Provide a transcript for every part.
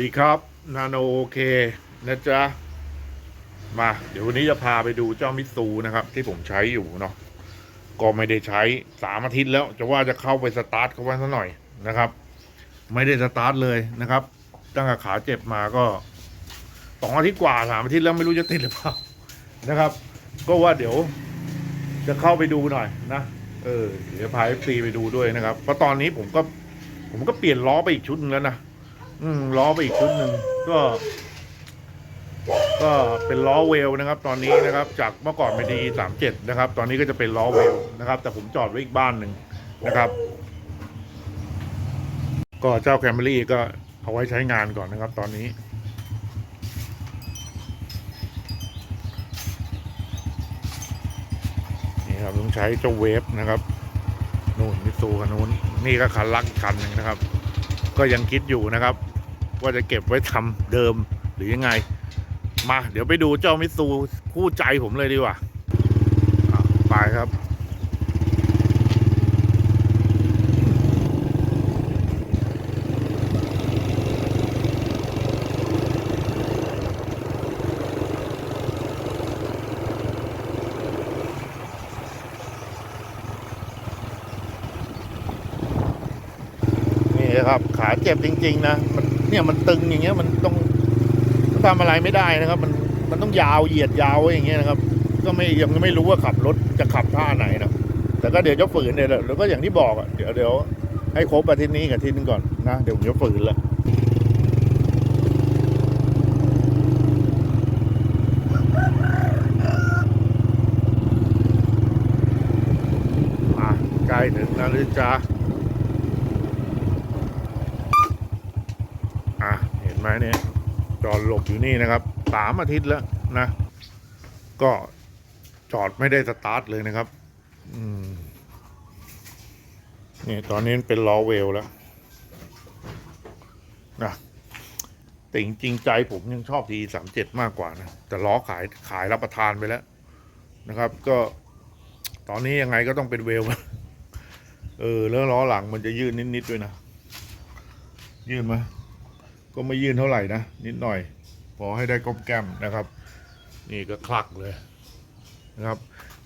ดีครับ นาโนโอเคนะจ๊ะ มา เดี๋ยววันนี้จะพาไปดูเจ้ามิซูนะครับ ที่ผมใช้อยู่เนาะก็ไม่ได้ใช้สามอาทิตย์แล้ว จะว่าจะเข้าไปสตาร์ทเขาไว้ซะหน่อยนะครับ ไม่ได้สตาร์ทเลยนะครับ ตั้งแต่ขาเจ็บมาก็สองอาทิตย์กว่าสามอาทิตย์แล้วไม่รู้จะติดหรือเปล่านะครับ ก็ว่าเดี๋ยวจะเข้าไปดูหน่อยนะเออเดี๋ยวพาเอฟซีไปดูด้วยนะครับเพราะตอนนี้ผมก็ผมก็เปลี่ยนล้อไปอีกชุดหนึงแล้วนะ อืมล้อไปอีกชุดหนึ่งก็ ก็เป็นล้อเวลนะครับ ตอนนี้นะครับ จากเมื่อก่อนเป็นดีสามเจ็ดนะครับ ตอนนี้ก็จะเป็นล้อเวลนะครับ แต่ผมจอดไว้อีกบ้านหนึ่งนะครับ ก็เจ้าแคมรี่ก็เอาไว้ใช้งานก่อนนะครับ ตอนนี้นี่ครับต้องใช้เจ้าเวฟนะครับนู่นมิซูคันนู้นนี่ก็คันลักอีกคันหนึ่งนะครับ ก็ยังคิดอยู่นะครับ ว่าจะเก็บไว้ทำเดิมหรือยังไง มา เดี๋ยวไปดูเจ้ามิซูคู่ใจผมเลยดีกว่าไปครับนี่ครับขาเจ็บจริง ๆ นะ มัน เนี่ยมันตึงอย่างเงี้ยมันต้องทำอะไรไม่ได้นะครับ มันมันต้องยาวเหยียดยาวไว้อย่างเงี้ยนะครับ ก็ไม่ยังไม่รู้ว่าขับรถจะขับท่าไหนนะแต่ก็เดี๋ยวจะฝืนเนี่ยแหละแล้วก็อย่างที่บอกอะเดี๋ยวเดี๋ยวให้ครบอาทิตย์นี้กับอาทิตย์นึงก่อนนะเดี๋ยวผมจะฝืนละใกล้ถึงแล้วหรือจ๊ะ อะเห็น ไหมเนี่ยจอดหลบอยู่นี่นะครับสามอาทิตย์แล้วนะ ก็จอดไม่ได้สตาร์ทเลยนะครับนี่ตอนนี้เป็นล้อเวลแล้วนะแต่จริงใจผมยังชอบทีสามเจ็ดมากกว่านะ แต่ล้อขายขายรับประทานไปแล้วนะครับ ก็ตอนนี้ยังไงก็ต้องเป็นเวลเออ แล้วล้อหลังมันจะยืดนิด ๆ ด้วยนะ ยืดไหม ก็ไม่ยื่นเท่าไหร่นะ นิดหน่อย พอให้ได้ก้มแก้มนะครับ นี่ก็คลักเลยนะครับ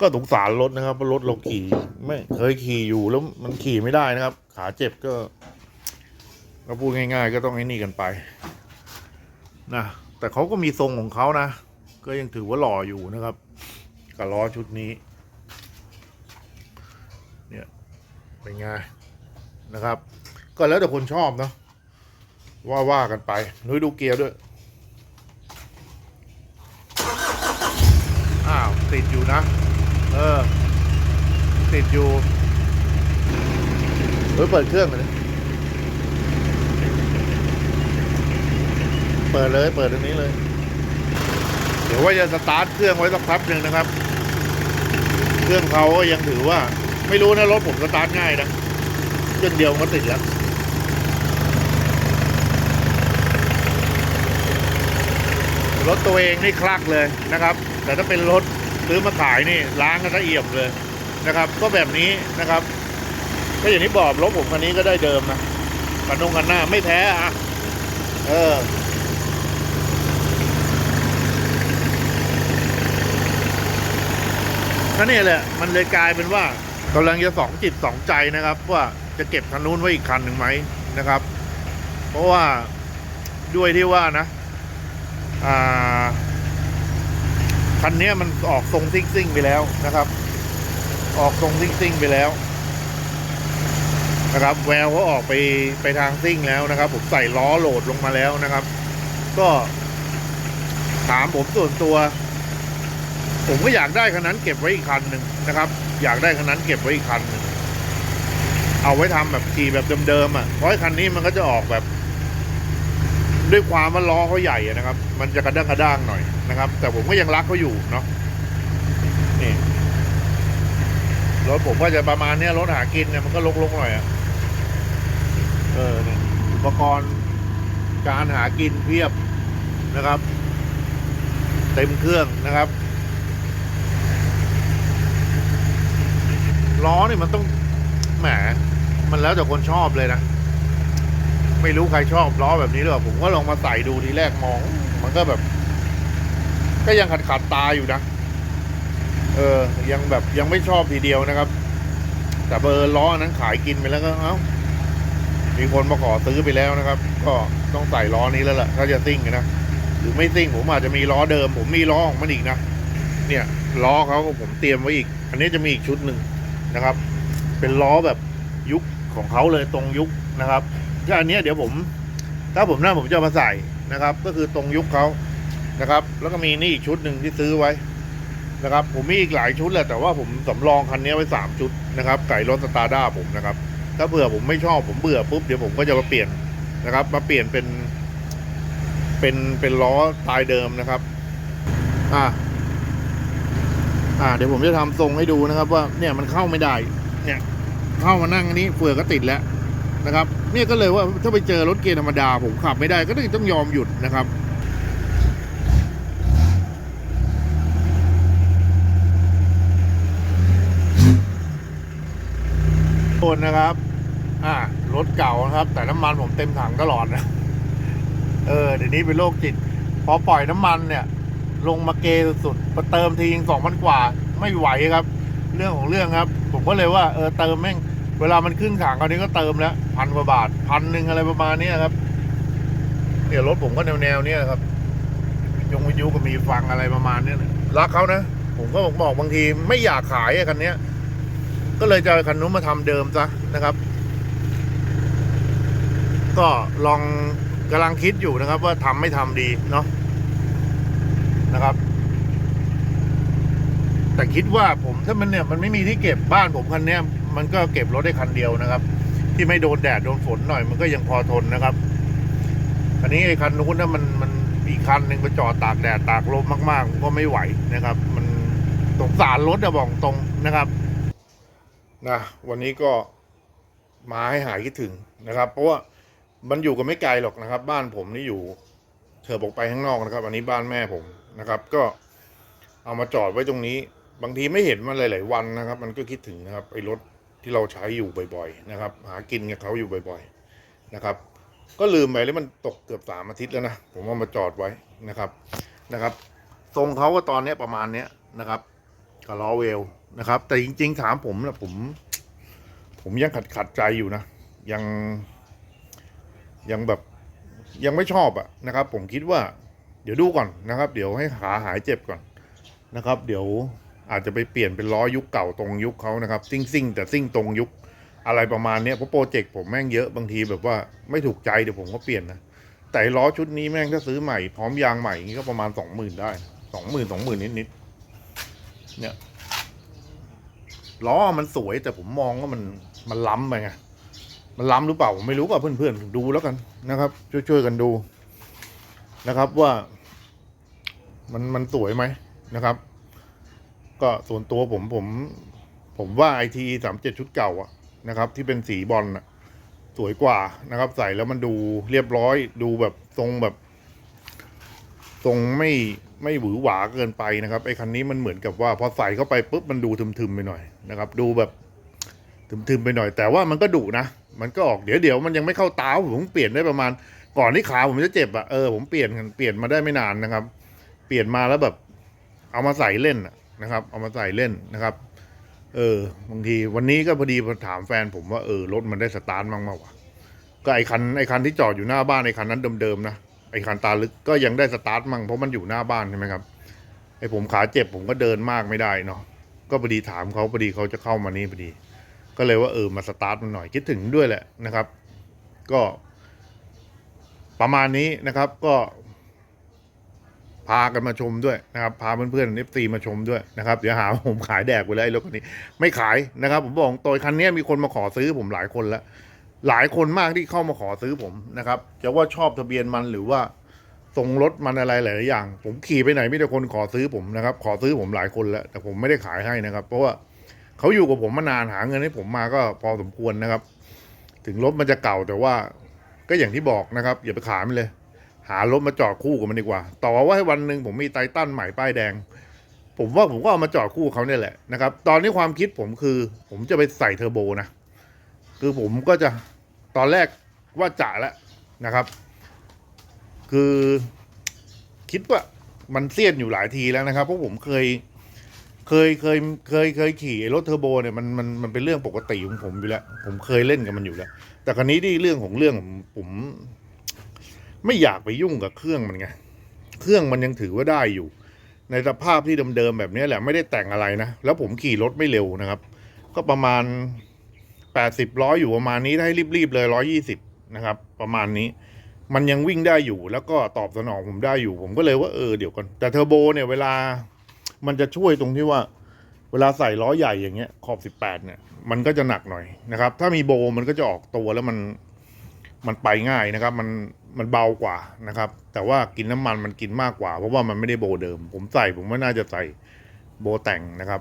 ก็สงสารรถนะครับราะรถเราขี่ไม่เคยขี่อยู่แล้วมันขี่ไม่ได้นะครับ ขาเจ็บก็ก็พูดง่าย ๆ ก็ต้องให้นี่กันไปนะแต่เขาก็มีทรงของเขานะ ก็ยังถือว่าหล่ออยู่นะครับกับล้อชุดนี้ เนี่ยเป็นไงนะครับ ก็แล้วแต่คนชอบเนาะ ว่าว่ากันไปนุ้ยดูเกียร์ด้วย อ้าว ติดอยู่นะ เออ ติดอยู่เฮ้ยเปิดเครื่องเลยเปิดเลย เปิดตรงนี้เลย เดี๋ยวว่าจะสตาร์ทเครื่องไว้สักพักหนึ่งนะครับ เครื่องเขาก็ยังถือว่า ไม่รู้นะรถผมสตาร์ทง่ายนะเครื่องเดียวมันก็ติดแล้ว รถตัวเองนี่คลักเลยนะครับ แต่ถ้าเป็นรถซื้อมาขายนี่ล้างกันละเอียดเลยนะครับ ก็แบบนี้นะครับ ก็อย่างที่บอกรถผมคันนี้ก็ได้เดิมนะกันนงกันหน้าไม่แพ้อะเออก็นี่แหละมันเลยกลายเป็นว่ากำลังจะสองจิตสองใจนะครับ ว่าจะเก็บคันนู้นไว้อีกคันหนึ่งไหมนะครับ เพราะว่าด้วยที่ว่านะ คันนี้มันออกทรงซิ่งซิ่งไปแล้วนะครับ ออกทรงซิ่งซิ่งไปแล้ว นะครับ แววเขาออกไปไปทางซิ่งแล้วนะครับ ผมใส่ล้อโหลดลงมาแล้วนะครับ ก็ถามผมส่วนตัว ผมก็อยากได้คันนั้นเก็บไว้อีกคันหนึ่งนะครับ อยากได้คันนั้นเก็บไว้อีกคันหนึ่งเอาไว้ทำแบบขี่แบบเดิมๆอะเพราะคันนี้มันก็จะออกแบบ ด้วยความว่าล้อเขาใหญ่นะครับ มันจะกระด้างกระด้างหน่อยนะครับ แต่ผมก็ยังรักเขาอยู่เนาะนี่รถผมก็จะประมาณเนี้ยรถหากินเนี่ยมันก็ลกๆหน่อยอะเออเนี่ยอุปกรณ์การหากินเพียบนะครับ เต็มเครื่องนะครับล้อนี่มันต้องแหมมันแล้วแต่คนชอบเลยนะ ไม่รู้ใครชอบล้อแบบนี้หรือเปล่าผมก็ลองมาใส่ดูทีแรกมอง มันก็แบบ ก็ยังขัดขัดตาอยู่นะ เออ ยังแบบยังไม่ชอบทีเดียวนะครับ แต่เบอร์ล้ออันนั้นขายกินไปแล้วก็เอ้ามีคนมาขอซื้อไปแล้วนะครับ ก็ต้องใส่ล้อนี้แล้วล่ะถ้าจะซิ่งนะหรือไม่ซิ่งผมอาจจะมีล้อเดิม ผมมีล้อของมันอีกนะเนี่ยล้อเขาก็ผมเตรียมไว้อีก อันนี้จะมีอีกชุดหนึ่งนะครับ เป็นล้อแบบยุคของเขาเลยตรงยุคนะครับ ถ้าอันนี้เดี๋ยวผม ถ้าผมน่าผมจะมาใส่นะครับ ก็คือตรงยุคเขานะครับ แล้วก็มีนี่อีกชุดหนึ่งที่ซื้อไว้นะครับ ผมมีอีกหลายชุดแหละแต่ว่าผมสำรองคันนี้ไว้สามชุดนะครับไก่รถสตาร์ด้าผมนะครับ ถ้าเผื่อผมไม่ชอบผมเบื่อปุ๊บเดี๋ยวผมก็จะมาเปลี่ยนนะครับ มาเปลี่ยนเป็น เป็นเป็นล้อตายเดิมนะครับ อ่าอ่า เดี๋ยวผมจะทำทรงให้ดูนะครับ ว่าเนี่ยมันเข้าไม่ได้ เนี่ย เข้ามานั่งอันนี้เฟือก็ติดแล้ว นะครับเนี่ยก็เลยว่าถ้าไปเจอรถเกียร์ธรรมดาผมขับไม่ได้ก็ต้องยอมหยุดนะครับโทษนะครับอ่ารถเก่านะครับ แต่น้ำมันผมเต็มถังตลอดนะเออเดี๋ยวนี้เป็นโรคจิต พอปล่อยน้ำมันเนี่ย ลงมาเกสุดๆพอเติมทีงสองพันกว่า ไม่ไหวครับ เรื่องของเรื่องครับ ผมก็เลยว่าเออเติมแม่ง เวลามันขึ้นถังคราวนี้ก็เติมแล้วพันกว่าบาทพันหนึ่งอะไรประมาณนี้ครับเนี่ยรถผมก็แนวแนวๆเนี้ยครับยงวิทยุก็มีฟังอะไรประมาณนี้นะรักเขานะผมก็บอกบอกบางทีไม่อยากขายคันนี้ก็เลยจะคันนู้นมาทำเดิมซะนะครับ ก็ลองกำลังคิดอยู่นะครับ ว่าทำไม่ทำดีเนาะนะครับ แต่คิดว่าผมถ้ามันเนี่ยมันไม่มีที่เก็บบ้านผมคันเนี้ย มันก็เก็บรถได้คันเดียวนะครับ ที่ไม่โดนแดดโดนฝนหน่อยมันก็ยังพอทนนะครับอันนี้ไอ้คันนู้นนะมันมันอีกคันหนึ่งไปจอดตากแดดตากลมมากๆ ก็ไม่ไหวนะครับ มันสงสารรถอะบอกตรงนะครับนะวันนี้ก็มาให้หายคิดถึงนะครับ เพราะว่ามันอยู่กันไม่ไกลหรอกนะครับ บ้านผมนี่อยู่เธอบอกไปข้างนอกนะครับ อันนี้บ้านแม่ผมนะครับ ก็เอามาจอดไว้ตรงนี้ บางทีไม่เห็นมันหลาย ๆ วันนะครับ มันก็คิดถึงนะครับไอ้รถ ที่เราใช้อยู่บ่อยๆนะครับ หากินกับเขาอยู่บ่อยๆนะครับ ก็ลืมไปแล้วมันตกเกือบสามอาทิตย์แล้วนะผมเอามาจอดไว้นะครับนะครับทรงเขาก็ตอนนี้ประมาณเนี้ยนะครับกับล้อเวลนะครับ แต่จริง ๆ ถามผมนะผม ผมยังขัดขัดใจอยู่นะ ยังยังแบบยังไม่ชอบอะนะครับ ผมคิดว่า เดี๋ยวดูก่อนนะครับ เดี๋ยวให้ขาหายเจ็บก่อนนะครับ เดี๋ยว อาจจะไปเปลี่ยนเป็นล้อยุคเก่าตรงยุคเขานะครับซิ่งซิ่งแต่ซิ่งตรงยุคอะไรประมาณนี้เพราะโปรเจกต์ผมแม่งเยอะบางทีแบบว่าไม่ถูกใจเดี๋ยวผมก็เปลี่ยนนะแต่ล้อชุดนี้แม่งถ้าซื้อใหม่พร้อมยางใหม่อย่างงี้ก็ประมาณสองหมื่นได้สองหมื่นสองหมื่นนิดนิดๆเนี่ยล้อมันสวยแต่ผมมองว่ามันมันล้ำไปไงมันล้ำหรือเปล่าผมไม่รู้ป่ะเพื่อนๆดูแล้วกันนะครับ ช่วยๆกันดูนะครับว่า มันมันสวยไหมนะครับ ก็ส่วนตัวผมผม ผมว่าไอทีสามเจ็ดชุดเก่าอะนะครับ ที่เป็นสีบอลอะสวยกว่านะครับ ใส่แล้วมันดูเรียบร้อย ดูแบบทรงแบบ ทรงไม่ไม่หวือหวาเกินไปนะครับไอคันนี้มันเหมือนกับว่า พอใส่เข้าไปปุ๊บมันดูทึมๆไปหน่อยนะครับ ดูแบบทึมๆไปหน่อย แต่ว่ามันก็ดุนะมันก็ออกเดี๋ยวเดี๋ยวมันยังไม่เข้าตาผมเปลี่ยนได้ประมาณ ก่อนที่ขาผมจะเจ็บอะเออผมเปลี่ยนเปลี่ยนมาได้ไม่นานนะครับ เปลี่ยนมาแล้วแบบ เอามาใส่เล่นน่ะ นะครับ เอามาใส่เล่นนะครับ เออบางทีวันนี้ก็พอดีถามแฟนผมว่าเออรถมันได้สตาร์ทบ้งมาวะก็ไอคันไอคันที่จอดอยู่หน้าบ้านไอคันนั้นเดิมๆนะไอคันตาลึกก็ยังได้สตาร์ทมั่งเพราะมันอยู่หน้าบ้านใช่ไหมครับไอผมขาเจ็บผมก็เดินมากไม่ได้เนาะก็พอดีถามเขาพอดีเขาจะเข้ามานี่พอดี ก็เลยว่าเออมาสตาร์ทมันหน่อยคิดถึงด้วยแหละนะครับ ก็ประมาณนี้นะครับ ก็ พากันมาชมด้วยนะครับพาเพื่อนๆเอฟซีมาชมด้วยนะครับเดี๋ยวหาว่าผมขายแดกไปแล้วไอ้รถคันนี้ ไม่ขายนะครับ ผมบอกตัวคันนี้มีคนมาขอซื้อผมหลายคนแล้วหลายคนมากที่เข้ามาขอซื้อผมนะครับจะว่าชอบทะเบียนมันหรือว่าทรงรถมันอะไรหลายอย่าง ผมขี่ไปไหนมีแต่คนขอซื้อผมนะครับ ขอซื้อผมหลายคนแล้วแต่ผมไม่ได้ขายให้นะครับ เพราะว่าเขาอยู่กับผมมานานหาเงินให้ผมมาก็พอสมควรนะครับ ถึงรถมันจะเก่าแต่ว่าก็อย่างที่บอกนะครับ อย่าไปขายมันเลย หารถมาจอดคู่กับมันดีกว่า ต่อว่าให้วันหนึ่งผมมีไททันใหม่ป้ายแดง ผมว่าผมก็เอามาจอดคู่เขาเนี่ยแหละนะครับ ตอนนี้ความคิดผมคือ ผมจะไปใส่เทอร์โบนะ คือผมก็จะตอนแรกว่าจะแล้วนะครับ คือคิดว่ามันเสี้ยนอยู่หลายทีแล้วนะครับ เพราะผมเคยเคยเคยเคยเคยขี่รถเทอร์โบเนี่ยมันมันมันเป็นเรื่องปกติของผมอยู่แล้ว ผมเคยเล่นกับมันอยู่แล้ว แต่คราวนี้ที่เรื่องของเรื่องผมผม ไม่อยากไปยุ่งกับเครื่องมันไง เครื่องมันยังถือว่าได้อยู่ ในสภาพที่เดิมๆแบบนี้แหละไม่ได้แต่งอะไรนะ แล้วผมขี่รถไม่เร็วนะครับ ก็ประมาณแปดสิบร้อยอยู่ประมาณนี้ถ้าให้รีบๆเลยร้อยี่สิบนะครับ ประมาณนี้ มันยังวิ่งได้อยู่ แล้วก็ตอบสนองผมได้อยู่ ผมก็เลยว่าเออเดี๋ยวก่อนแต่เทอร์โบเนี่ยเวลามันจะช่วยตรงที่ว่าเวลาใส่ล้อใหญ่อย่างเงี้ยขอบสิบแปดเนี่ย มันก็จะหนักหน่อยนะครับ ถ้ามีโบมันก็จะออกตัวแล้วมันมันไปง่ายนะครับ มัน มันเบากว่านะครับ แต่ว่ากินน้ำมันมันกินมากกว่า เพราะว่ามันไม่ได้โบเดิม ผมใส่ผมว่าน่าจะใส่โบแต่งนะครับ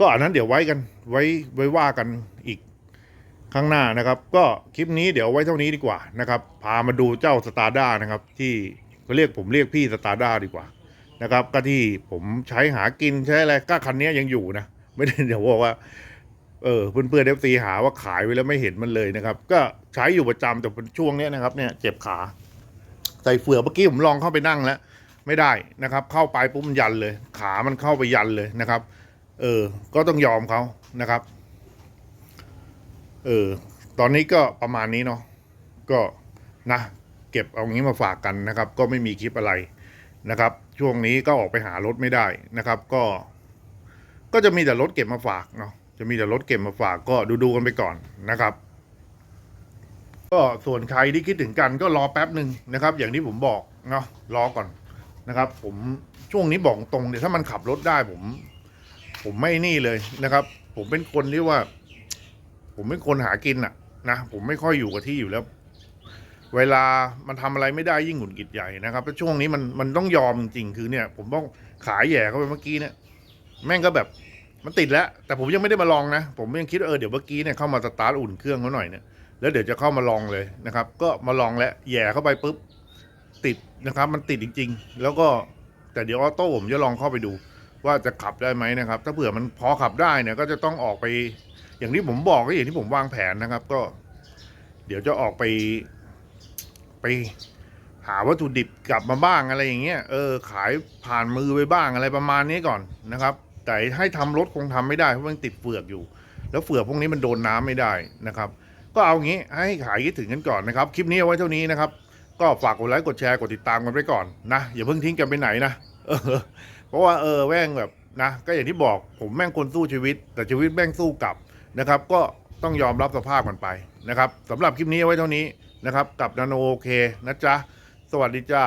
ก็อันนั้นเดี๋ยวไว้กันไว้ไว้ว่ากันอีกข้างหน้านะครับ ก็คลิปนี้เดี๋ยวไว้เท่านี้ดีกว่านะครับ พามาดูเจ้าสตาร์ด้านะครับ ที่เขาเรียกผมเรียกพี่สตาร์ด้าดีกว่านะครับ ก็ที่ผมใช้หากินใช้อะไรก็คันนี้ยังอยู่นะ ไม่ได้เดี๋ยวบอกว่า เออเพื่อนเพื่อนเอฟซีหาว่าขายไว้แล้วไม่เห็นมันเลยนะครับ ก็ใช้อยู่ประจำแต่ช่วงเนี้ยนะครับ เนี่ยเจ็บขาใส่เฟือกเมื่อกี้ผมลองเข้าไปนั่งแล้ว ไม่ได้นะครับ เข้าไปปุ๊บมันยันเลย ขามันเข้าไปยันเลยนะครับ เออ ก็ต้องยอมเขานะครับ เออ ตอนนี้ก็ประมาณนี้เนาะก็นะเก็บเอางี้มาฝากกันนะครับ ก็ไม่มีคลิปอะไรนะครับ ช่วงนี้ก็ออกไปหารถไม่ได้นะครับ ก็ ก็จะมีแต่รถเก็บมาฝากเนาะ จะมีแต่รถเก็บมาฝากก็ดูดูกันไปก่อนนะครับ ก็ส่วนใครที่คิดถึงกันก็รอแป๊บหนึ่งนะครับ อย่างที่ผมบอกเนาะรอก่อนนะครับ ผมช่วงนี้บอกตรงเนี่ยถ้ามันขับรถได้ผม ผมไม่นี่เลยนะครับ ผมเป็นคนที่ว่า ผมเป็นคนหากินอะนะผมไม่ค่อยอยู่กับที่อยู่แล้ว เวลามันทำอะไรไม่ได้ยิ่งหงุดหงิดใหญ่นะครับแล้วช่วงนี้มันมันต้องยอมจริงๆคือเนี่ย ผมต้องขายแย่เข้าไปเมื่อกี้เนี่ย แม่งก็แบบ มันติดแล้ว แต่ผมยังไม่ได้มาลองนะ ผมยังคิดว่าเออเดี๋ยวเมื่อกี้เนี่ยเข้ามาสตาร์ทอุ่นเครื่องเขาหน่อยเนี่ยแล้วเดี๋ยวจะเข้ามาลองเลยนะครับ ก็มาลองแล้วแย่เข้าไปปุ๊บติดนะครับ มันติดจริง ๆ แล้วก็แต่เดี๋ยวออโต้ผมจะลองเข้าไปดู ว่าจะขับได้ไหมนะครับ ถ้าเผื่อมันพอขับได้เนี่ย ก็จะต้องออกไป อย่างที่ผมบอกก็อย่างที่ผมวางแผนนะครับ ก็ เดี๋ยวจะออกไปไปหาวัตถุดิบกลับมาบ้างอะไรอย่างเงี้ยเออขายผ่านมือไปบ้างอะไรประมาณนี้ก่อนนะครับ แต่ให้ทำรถคงทำไม่ได้เพราะมันติดเฟือกอยู่ แล้วเฟือกพวกนี้มันโดนน้ำไม่ได้นะครับ ก็เอางี้ให้ขายคิดถึงกันก่อนนะครับ คลิปนี้เอาไว้เท่านี้นะครับ ก็ฝากกดไลค์กดแชร์กดติดตามกันไปก่อนนะอย่าเพิ่งทิ้งกันไปไหนนะเออเพราะว่าเออแม่งแบบนะก็อย่างที่บอกผมแม่งคนสู้ชีวิต แต่ชีวิตแม่งสู้กลับนะครับ ก็ต้องยอมรับสภาพมันไปนะครับสำหรับคลิปนี้เอาไว้เท่านี้นะครับ กับนาโนโอเคนะจ๊ะสวัสดีจ้า